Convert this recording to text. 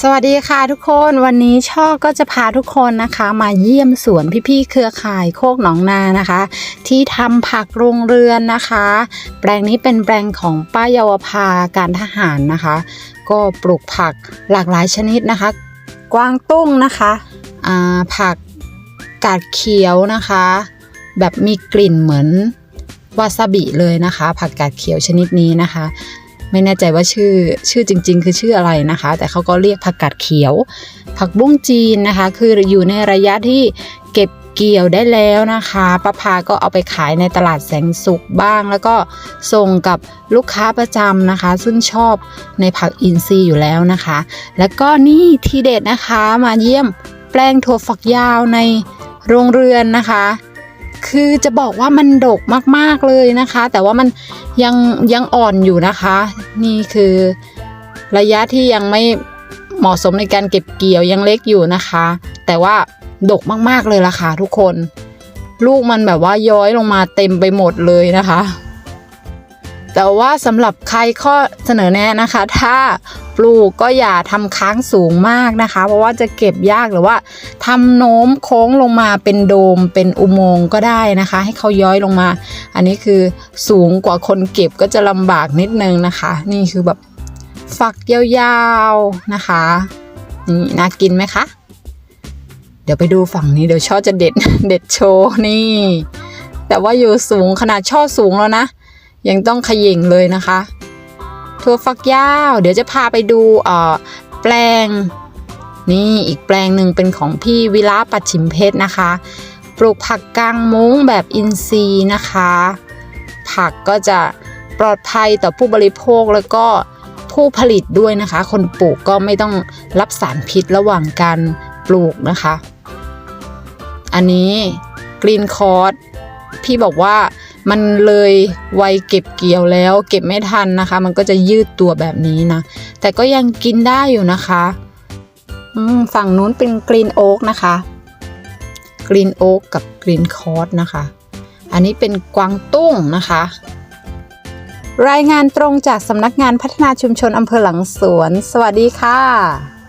สวัสดีค่ะทุกคนวันนี้ช่อก็จะพาทุกคนนะคะ มาเยี่ยมสวนพี่ๆเครือข่ายโคกหนองนานะคะ ที่ทำผักโรงเรือนนะคะ แปลงนี้เป็นแปลงของป้าเยาวภาการทหารนะคะ ก็ปลูกผักหลากหลายชนิดนะคะ กวางตุ้งนะคะผักกาดเขียวนะคะ แบบมีกลิ่นเหมือนวาซาบิเลยนะคะ ผักกาดเขียวชนิดนี้นะคะ ไม่แน่ใจว่าชื่อชื่อจริง ๆ คือชื่ออะไรนะคะ แต่เขาก็เรียกผักกาดเขียว ผักบุ้งจีนนะคะ คืออยู่ในระยะที่เก็บเกี่ยวได้แล้วนะคะป้าพาก็เอาไปขายในตลาดแสงสุขบ้าง แล้วก็ส่งกับลูกค้าประจำนะคะ ซึ่งชอบในผักอินทรีย์อยู่แล้วนะคะ แล้วก็นี่ทีเด็ดนะคะมาเยี่ยมแปลงถั่วฝักยาวในโรงเรือนนะคะ คือจะบอกว่ามันดกมากๆเลยนะคะ แต่ว่ามันยังยังอ่อนอยู่นะคะ นี่คือระยะที่ยังไม่เหมาะสมในการเก็บเกี่ยวยังเล็กอยู่นะคะ แต่ว่าดกมากๆเลยล่ะค่ะทุกคน ลูกมันแบบว่าย้อยลงมาเต็มไปหมดเลยนะคะ แต่ว่าสำหรับใครข้อเสนอแนะนะคะ ถ้าปลูกก็อย่าทำค้างสูงมากนะคะ เพราะว่าจะเก็บยากหรือว่าทำโน้มโค้งลงมาเป็นโดมเป็นอุโมงค์ก็ได้นะคะ ให้เขาย้อยลงมา อันนี้คือสูงกว่าคนเก็บก็จะลำบากนิดนึงนะคะ นี่คือแบบฝักยาวๆนะคะนี่น่ากินไหมคะ เดี๋ยวไปดูฝั่งนี้เดี๋ยวช่อจะเด็ดเด็ดโชว์นี่ แต่ว่าอยู่สูงขนาดช่อสูงแล้วนะ ยังต้องขย่งเลยนะคะถั่วฝักยาว เดี๋ยวจะพาไปดูเอ่อแปลง นี่อีกแปลงหนึ่งเป็นของพี่วิระปัดฉิมเพชรนะคะ ปลูกผักกลางมุ้งแบบอินทรีย์นะคะ ผักก็จะปลอดภัยต่อผู้บริโภคแล้วก็ผู้ผลิตด้วยนะคะ คนปลูกก็ไม่ต้องรับสารพิษระหว่างการปลูกนะคะ อันนี้กรีนคอร์สพี่บอกว่า มันเลยวัยเก็บเกี่ยวแล้ว เก็บไม่ทันนะคะ มันก็จะยืดตัวแบบนี้นะ แต่ก็ยังกินได้อยู่นะคะฝั่งนู้นเป็นกรีนโอ๊กนะคะ กรีนโอ๊กกับกรีนคอร์สนะคะ อันนี้เป็นกวางตุ้งนะคะ รายงานตรงจากสำนักงานพัฒนาชุมชนอำเภอหลังสวน สวัสดีค่ะ